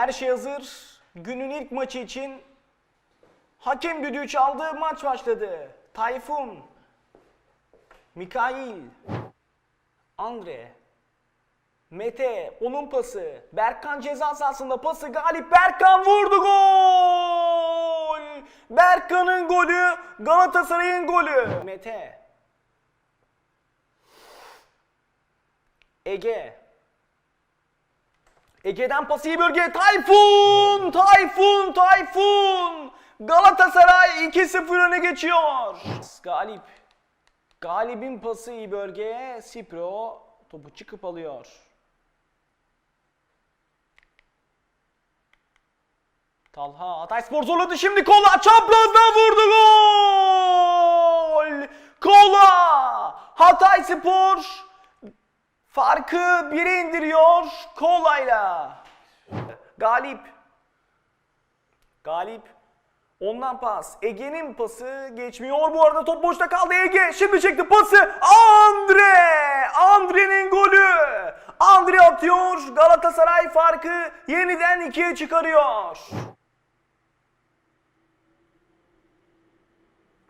Her şey hazır. Günün ilk maçı için hakem düdüğü çaldı. Maç başladı. Tayfun, Mikail, Andre, Mete, onun pası. Berkan ceza sahasında pası galip. Berkan vurdu gol. Berkan'ın golü, Galatasaray'ın golü. Mete. Ege. Ege'den pası iyi bölgeye. Tayfun! Tayfun! Tayfun! Galatasaray 2-0 öne geçiyor. Galip. Galip'in pası iyi bölgeye. Sipro topu çıkıp alıyor. Talha Hatayspor zorladı şimdi kola çaprazdan vurdu gol! Kola! Hatayspor farkı bire indiriyor kolayla. Galip. Galip. Ondan pas. Ege'nin pası geçmiyor. Bu arada top boşta kaldı. Ege şimdi çekti pası. Andre! Andre'nin golü. Andre atıyor. Galatasaray farkı yeniden ikiye çıkarıyor.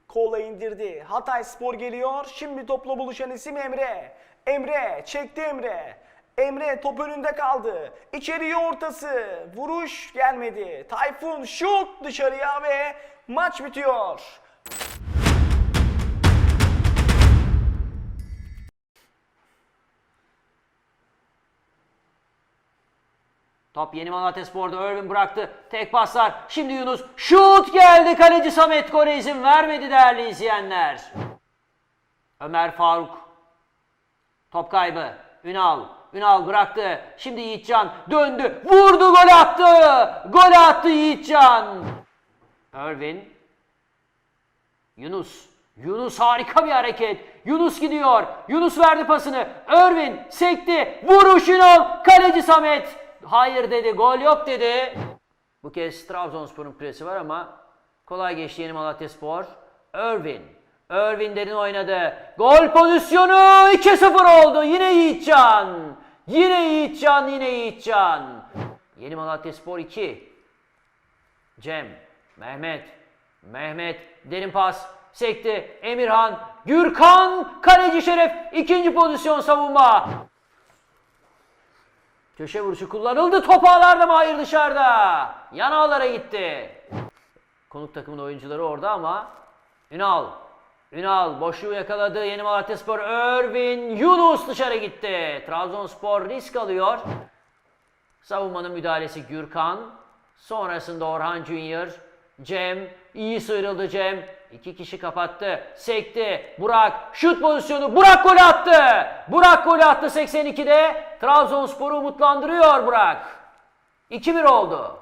Kola indirdi. Hatay Spor geliyor. Şimdi topla buluşan isim Emre. Emre çekti Emre. Emre top önünde kaldı. İçeriye ortası. Vuruş gelmedi. Tayfun şut dışarıya ve maç bitiyor. Top Yeni Malatya Spor'da Irvin bıraktı. Tek paslar. Şimdi Yunus. Şut geldi. Kaleci Samet gole izin vermedi değerli izleyenler. Ömer Faruk. Top kaybı. Ünal. Ünal bıraktı. Şimdi Yiğitcan döndü. Vurdu gol attı. Gol attı Yiğitcan. Irvin. Yunus. Yunus harika bir hareket. Yunus gidiyor. Yunus verdi pasını. Irvin sekti. Vuruş Ünal. Kaleci Samet. Hayır dedi. Gol yok dedi. Bu kez Trabzonspor'un presi var ama kolay geçti Yeni Malatya Spor. Irvin. Irvin derin oynadı. Gol pozisyonu 2-0 oldu. Yine Yiğitcan. Yine Yiğitcan. Yine Yiğitcan. Yeni Malatya Spor 2. Cem, Mehmet, Mehmet derin pas sekti. Emirhan, Gürkan, kaleci Şeref ikinci pozisyon savunma. Köşe vuruşu kullanıldı. Top ağlarda mı? Hayır dışarıda. Yan ağlara gitti. Konuk takımın oyuncuları orada ama Ünal. Ünal boşluğu yakaladı. Yeni Malatyaspor Örvin Yunus dışarı gitti. Trabzonspor risk alıyor. Savunmanın müdahalesi Gürkan. Sonrasında Orhan Junior. Cem. iyi sıyrıldı Cem. İki kişi kapattı. Sekti. Burak. Şut pozisyonu. Burak gol attı. Burak gol attı 82'de. Trabzonspor'u umutlandırıyor Burak. 2-1 oldu.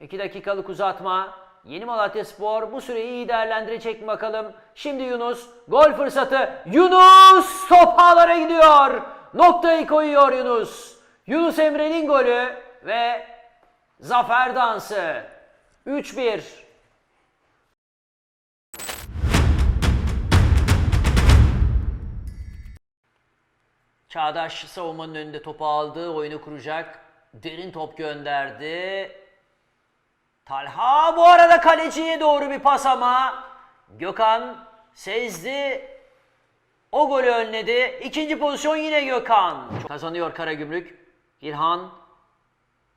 2 dakikalık uzatma. Yeni Malatya Spor bu süreyi iyi değerlendirecek mi bakalım. Şimdi Yunus. Gol fırsatı. Yunus top ağlara gidiyor. Noktayı koyuyor Yunus. Yunus Emre'nin golü ve zafer dansı. 3-1. Çağdaş savunmanın önünde topu aldı. Oyunu kuracak. Derin top gönderdi. Talha bu arada kaleciye doğru bir pas ama Gökhan sezdi. O golü önledi. İkinci pozisyon yine Gökhan. Kazanıyor Karagümrük. İlhan,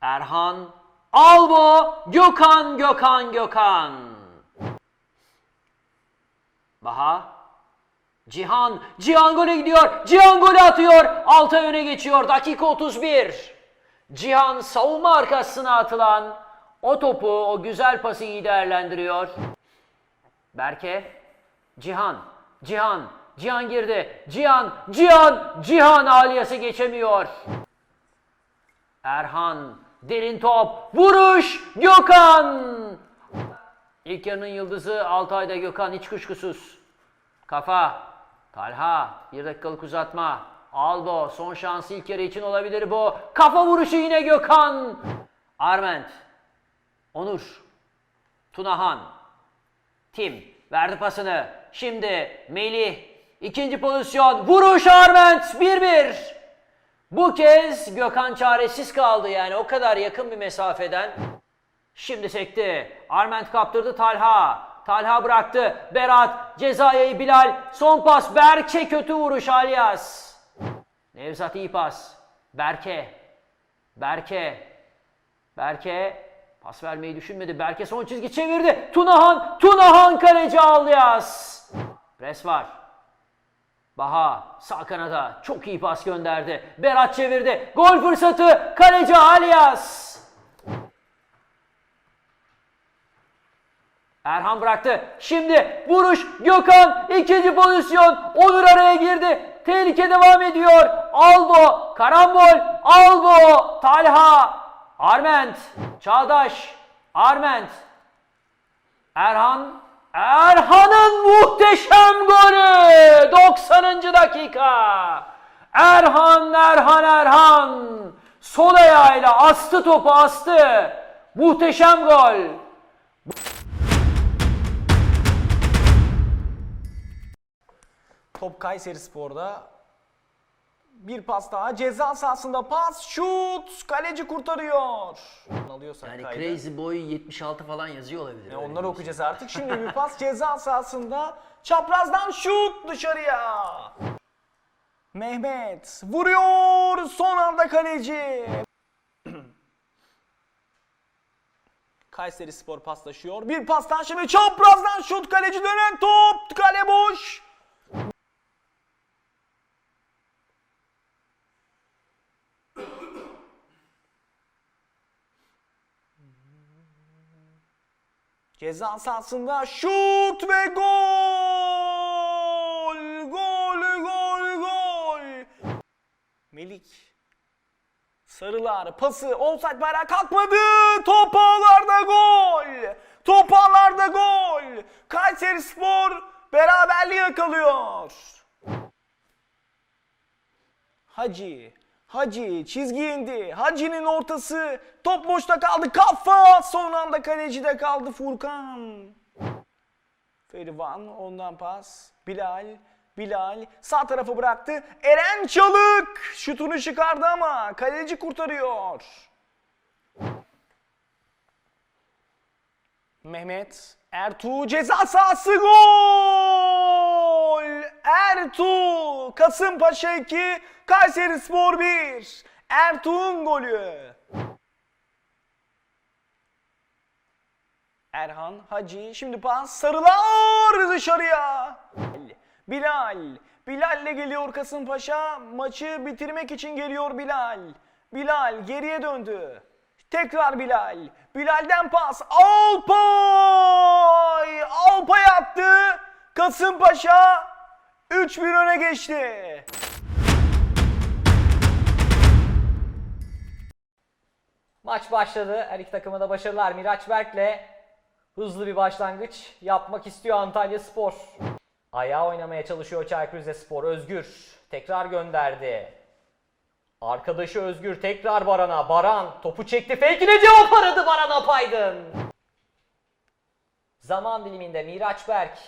Erhan, Albo, Gökhan, Gökhan, Gökhan. Baha, Cihan, Cihan gole gidiyor. Cihan golü atıyor. Altay öne geçiyor. Dakika 31. Cihan savunma arkasına atılan o topu, o güzel pası iyi değerlendiriyor. Berke, Cihan, Cihan, Cihan girdi. Cihan, Cihan, Cihan Aliyas'ı geçemiyor. Erhan, derin top, vuruş, Gökhan. İlk yarının yıldızı Altay'da Gökhan hiç kuşkusuz. Kafa, Talha, bir dakikalık uzatma. Aldo, son şansı ilk yarı için olabilir bu. Kafa vuruşu yine Gökhan. Arment, Onur, Tunahan, Tim verdi pasını. Şimdi Melih, ikinci pozisyon, vuruş Arment 1-1. Bu kez Gökhan çaresiz kaldı yani o kadar yakın bir mesafeden. Şimdi sekti. Arment kaptırdı Talha. Talha bıraktı. Berat, Cezayir'i Bilal. Son pas Berke kötü vuruş Alyas. Nevzat iyi pas. Berke. Berke. Berke pas vermeyi düşünmedi. Berke son çizgi çevirdi. Tunahan, Tunahan kaleci Alyas. Pres var. Baha sağ kanada çok iyi pas gönderdi. Berat çevirdi. Gol fırsatı kaleci Alyas. Erhan bıraktı. Şimdi vuruş Gökhan ikinci pozisyon. Onur araya girdi. Tehlike devam ediyor. Albo, karambol, Albo, Talha, Arment, Çağdaş, Arment, Erhan, Erhan'ın muhteşem golü 90. dakika. Erhan, Erhan, Erhan sol ayağıyla astı topu astı. Muhteşem gol. Top Kayseri Spor'da. Bir pas daha ceza sahasında pas şut kaleci kurtarıyor. Alıyorsak Yani kaydı. Crazy Boy 76 falan yazıyor olabilir. Ya öyle onları okuyacağız artık. Şimdi bir pas ceza sahasında. Çaprazdan şut dışarıya. Mehmet vuruyor. Son anda kaleci. Kayseri Spor paslaşıyor. Bir pastan şimdi çaprazdan şut kaleci dönen top. Kale boş. Ceza sahasında şut ve gol! Gol, gol, gol! Melik. Sarılar pası offside bayrağı kalkmadı. Top ağlarda gol. Top ağlarda gol. Kayseri Spor beraberliği yakalıyor. Hacı. Hacı çizgi indi. Hacı'nın ortası. Top boşta kaldı. Kafa. Son anda kalecide kaldı Furkan. Ferivan ondan pas. Bilal. Bilal sağ tarafı bıraktı. Eren Çalık şutunu çıkardı ama kaleci kurtarıyor. Mehmet Ertuğ ceza sahası gol! Ertuğ Kasımpaşa 2 Kayseri Spor 1 Ertuğ'un golü. Erhan Hacı şimdi pas sarılar dışarıya. Bilal Bilal'le geliyor Kasımpaşa maçı bitirmek için geliyor Bilal. Bilal geriye döndü. Tekrar Bilal. Bilal'den pas. Alpay! Alpay attı. Kasımpaşa 3-1 öne geçti. Maç başladı. Her iki takıma da başarılar. Miraç Berk'le hızlı bir başlangıç yapmak istiyor Antalya Spor. Ayağa oynamaya çalışıyor Çaykur Rizespor. Özgür tekrar gönderdi. Arkadaşı Özgür tekrar Baran'a. Baran topu çekti. Fake'ine cevap aradı Baran Apaydın. Zaman diliminde Miraç Berk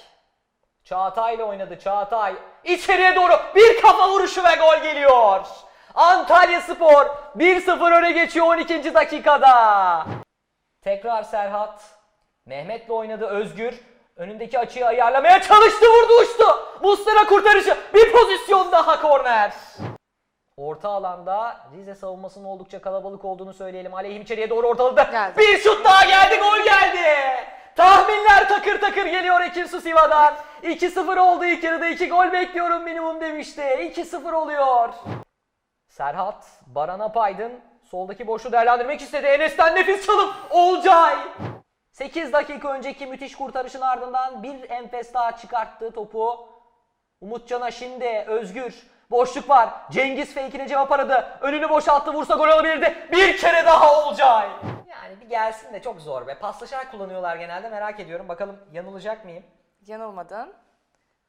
Çağatay ile oynadı. Çağatay içeriye doğru bir kafa vuruşu ve gol geliyor. Antalya Spor 1-0 öne geçiyor 12. dakikada. Tekrar Serhat. Mehmet'le oynadı Özgür. Önündeki açıyı ayarlamaya çalıştı vurdu uçtu. Mustera kurtarışı. Bir pozisyon daha korner. Orta alanda Rize savunmasının oldukça kalabalık olduğunu söyleyelim. Aleyhim içeriye doğru ortaladı. Geldi. Bir şut daha geldi, gol geldi. Tahminler takır takır geliyor Ekin Susiva'dan. 2-0 oldu ilk yarıda 2 gol bekliyorum minimum demişti. 2-0 oluyor. Serhat, Baran Apaydın soldaki boşluğu değerlendirmek istedi. Enes'ten nefis çalıp Olcay. 8 dakika önceki müthiş kurtarışın ardından bir enfes daha çıkarttı topu. Umutcan'a şimdi Özgür. Boşluk var. Cengiz fake'ine cevap aradı. Önünü boşalttı vursa gol olabilirdi. Bir kere daha Olcay. Yani bir gelsin de çok zor be. Paslaşarak kullanıyorlar genelde merak ediyorum. Bakalım yanılacak mıyım? Yanılmadın.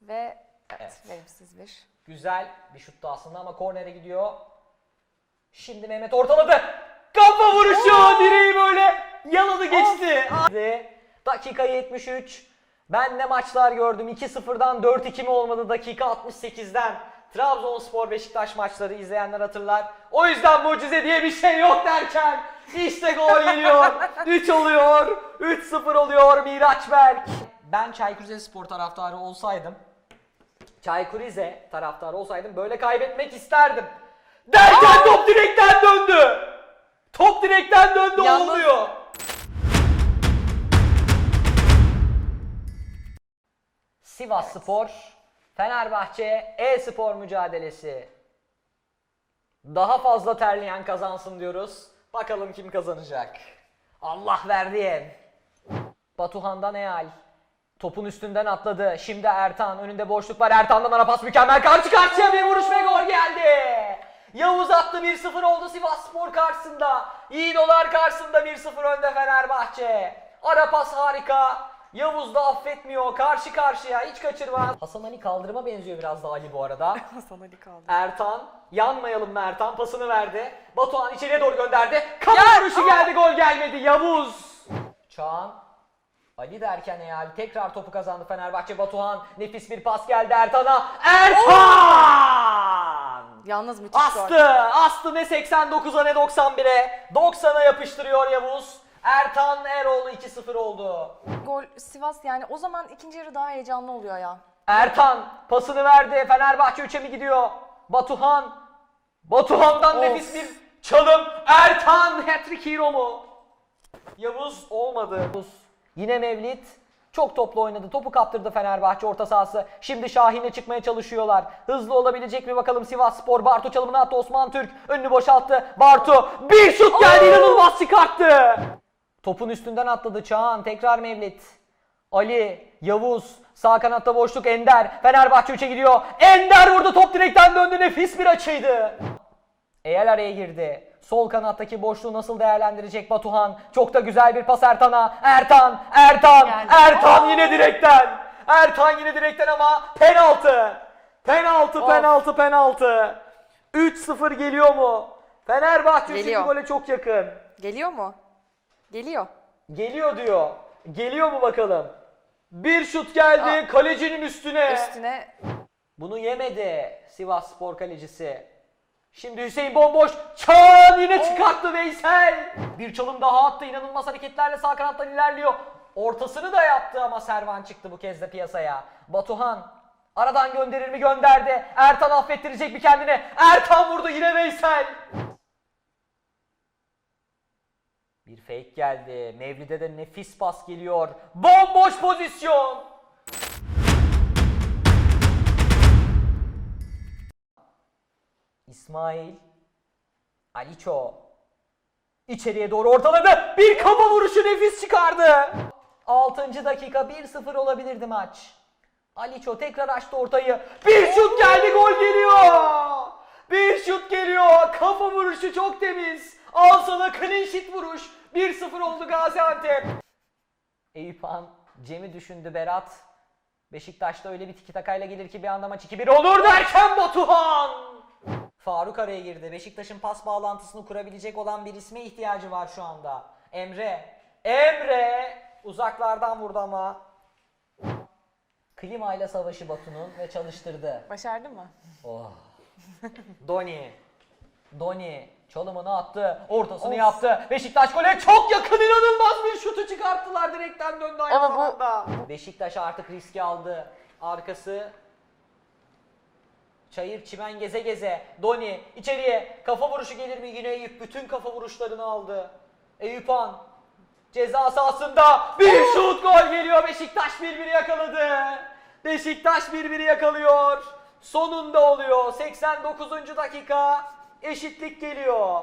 Ve evet, Evet. verimsiz bir. Güzel bir şuttu aslında ama kornere gidiyor. Şimdi Mehmet ortaladı. Kafa vuruşu direği böyle yaladı geçti. Dakika 73. Ben ne maçlar gördüm. 2-0'dan 4-2 mi olmadı dakika 68'den. Trabzonspor Beşiktaş maçları izleyenler hatırlar. O yüzden mucize diye bir şey yok derken işte gol geliyor. 3 oluyor. 3-0 oluyor Miraç Berk. Ben Çaykur Rizespor taraftarı olsaydım Çaykur Rize taraftarı olsaydım böyle kaybetmek isterdim. Derken top direkten döndü. Top direkten döndü Yalnız- olmuyor. Sivas Spor, Fenerbahçe E-Spor mücadelesi. Daha fazla terleyen kazansın diyoruz. Bakalım kim kazanacak. Allah verdi. Batuhan'dan Eal. Topun üstünden atladı. Şimdi Ertan. Önünde boşluk var. Ertan'dan ara pas mükemmel. Karşı karşıya bir vuruş ve gol geldi. Yavuz attı 1-0 oldu Sivas Spor karşısında. İdolar karşısında 1-0 önde Fenerbahçe. Ara pas harika. Yavuz da affetmiyor. Karşı karşıya hiç kaçırmaz. Hasan Ali kaldırıma benziyor biraz da Ali bu arada. Hasan Ali kaldı. Ertan, yanmayalım mı Ertan pasını verdi. Batuhan içeriye doğru gönderdi. Kafa vuruşu geldi gol gelmedi Yavuz. Çağan, Ali derken yani tekrar topu kazandı Fenerbahçe Batuhan. Nefis bir pas geldi Ertan'a. Ertan! Yalnız müthiş gol. Astı, astı ne 89'a ne 91'e. 90'a yapıştırıyor Yavuz. Ertan Eroğlu 2-0 oldu. Gol Sivas yani o zaman ikinci yarı daha heyecanlı oluyor ya. Ertan pasını verdi. Fenerbahçe 3'e mi gidiyor? Batuhan. Batuhan'dan Of. nefis bir çalım. Ertan hat-trick hero mu? Yavuz olmadı. Yavuz. Yine Mevlit. Çok toplu oynadı. Topu kaptırdı Fenerbahçe orta sahası. Şimdi Şahin'e çıkmaya çalışıyorlar. Hızlı olabilecek mi bakalım Sivas Spor. Bartu çalımını attı Osman Türk. Önünü boşalttı. Bartu bir şut geldi inanılmaz çıkarttı. Topun üstünden atladı Çağan. Tekrar Mevlit. Ali, Yavuz, sağ kanatta boşluk Ender. Fenerbahçe 3'e gidiyor. Ender vurdu top direkten döndü nefis bir açıydı. Eyel araya girdi. Sol kanattaki boşluğu nasıl değerlendirecek Batuhan? Çok da güzel bir pas Ertan'a. Ertan, Ertan, Geldi. Ertan yine direkten. Ertan yine direkten ama penaltı. Penaltı, Of. penaltı, penaltı. 3-0 geliyor mu? Fenerbahçe 3. Geliyor. gole çok yakın. Geliyor mu? Geliyor. Geliyor diyor. Geliyor mu bakalım? Bir şut geldi Aa. kalecinin üstüne. Üstüne Bunu yemedi Sivas Spor kalecisi. Şimdi Hüseyin bomboş. Çağan yine çıkarttı Veysel. Bir çalım daha attı. İnanılmaz hareketlerle sağ kanattan ilerliyor. Ortasını da yaptı ama Servan çıktı bu kez de piyasaya. Batuhan aradan gönderir mi gönderdi. Ertan affettirecek mi kendine? Ertan vurdu yine Veysel. Bir fake geldi. Mevlid'e de nefis pas geliyor. Bomboş pozisyon. İsmail. Aliço. İçeriye doğru ortaladı. Bir kafa vuruşu nefis çıkardı. 6. dakika 1-0 olabilirdi maç. Aliço tekrar açtı ortayı. Bir şut geldi gol geliyor. Bir şut geliyor. Kafa vuruşu çok temiz. Al sana clean sheet vuruş. 1-0 oldu Gaziantep. Eyüp Han, Cem'i düşündü Berat. Beşiktaş'ta öyle bir tiki takayla gelir ki bir anda maç 2-1 olur derken Batuhan. Faruk araya girdi. Beşiktaş'ın pas bağlantısını kurabilecek olan bir isme ihtiyacı var şu anda. Emre. Emre uzaklardan vurdu ama. Klimayla savaşı Batu'nun ve çalıştırdı. başardı mı? Oh. Doni. Doni çalımını attı. Ortasını Of. yaptı. Beşiktaş gole çok yakın inanılmaz bir şutu çıkarttılar. Direkten döndü aynı Ama bu- zamanda. Beşiktaş artık riski aldı. Arkası Çayır çimen geze geze. Doni içeriye kafa vuruşu gelir mi yine Eyüp bütün kafa vuruşlarını aldı. Eyüp Han ceza sahasında bir şut gol geliyor Beşiktaş 1-1 yakaladı. Beşiktaş 1-1 yakalıyor. Sonunda oluyor. 89. dakika eşitlik geliyor.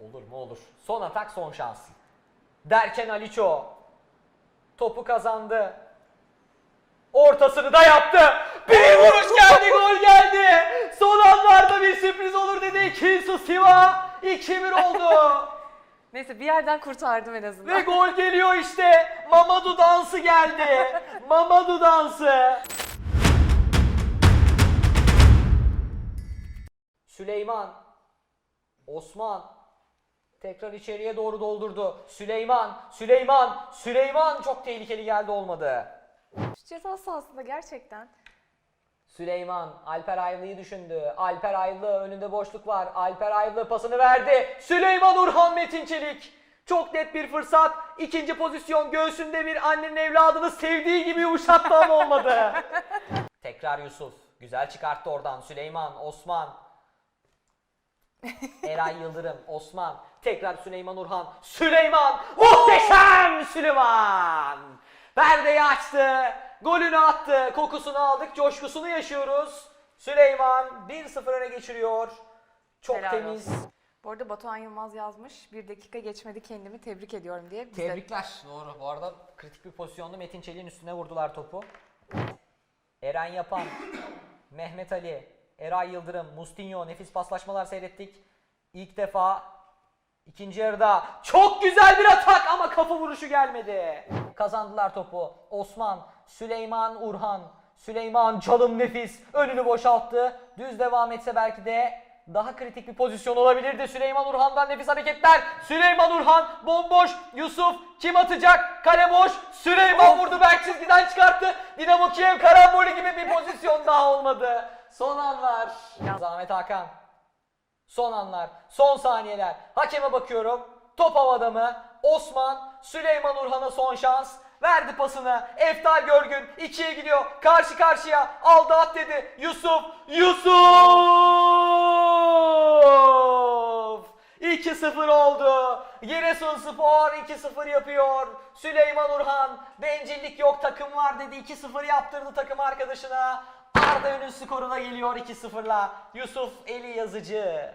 Olur mu olur. Son atak son şans. Derken Aliço topu kazandı. Ortasını da yaptı. Bir vuruş geldi, gol geldi. Son anlarda bir sürpriz olur dedi. Kinsu Siva 2-1 oldu. Neyse bir yerden kurtardım en azından. Ve gol geliyor işte. Mamadou dansı geldi. Mamadou dansı. Süleyman. Osman. Tekrar içeriye doğru doldurdu. Süleyman, Süleyman, Süleyman çok tehlikeli geldi olmadı. Şu ceza sahasında gerçekten Süleyman Alper Ayvlı'yı düşündü. Alper Ayvlı önünde boşluk var. Alper Ayvlı pasını verdi. Süleyman Urhan Metin Çelik. Çok net bir fırsat. İkinci pozisyon göğsünde bir annenin evladını sevdiği gibi yumuşattı ama olmadı. Tekrar Yusuf. Güzel çıkarttı oradan. Süleyman, Osman. Eray Yıldırım, Osman. Tekrar Süleyman Urhan. Süleyman! Muhteşem Süleyman! Perdeyi açtı. Golünü attı. Kokusunu aldık. Coşkusunu yaşıyoruz. Süleyman 1-0 öne geçiriyor. Çok Helal temiz. olsun. Bu arada Batuhan Yılmaz yazmış. Bir dakika geçmedi kendimi tebrik ediyorum diye. Biz de- Tebrikler. Doğru. Bu arada kritik bir pozisyonda Metin Çelik'in üstüne vurdular topu. Eren Yapan, Mehmet Ali, Eray Yıldırım, Mustinho nefis paslaşmalar seyrettik. İlk defa ikinci yarıda çok güzel bir atak ama kafa vuruşu gelmedi. Kazandılar topu. Osman, Süleyman Urhan. Süleyman çalım nefis. Önünü boşalttı. Düz devam etse belki de daha kritik bir pozisyon olabilirdi. Süleyman Urhan'dan nefis hareketler. Süleyman Urhan bomboş. Yusuf kim atacak? Kale boş. Süleyman vurdu Berk çizgiden çıkarttı. Dinamo Kiev karambolü gibi bir pozisyon daha olmadı. Son anlar. Zahmet Hakan. Son anlar, son saniyeler. Hakeme bakıyorum. Top havada mı? Osman, Süleyman Urhan'a son şans. Verdi pasını. Eftal Görgün ikiye gidiyor. Karşı karşıya. Aldı at dedi. Yusuf. Yusuf! 2-0 oldu. Giresunspor 2-0 yapıyor. Süleyman Urhan bencillik yok takım var dedi. 2-0 yaptırdı takım arkadaşına. Arda Ünlü skoruna geliyor 2-0'la. Yusuf Eli Yazıcı.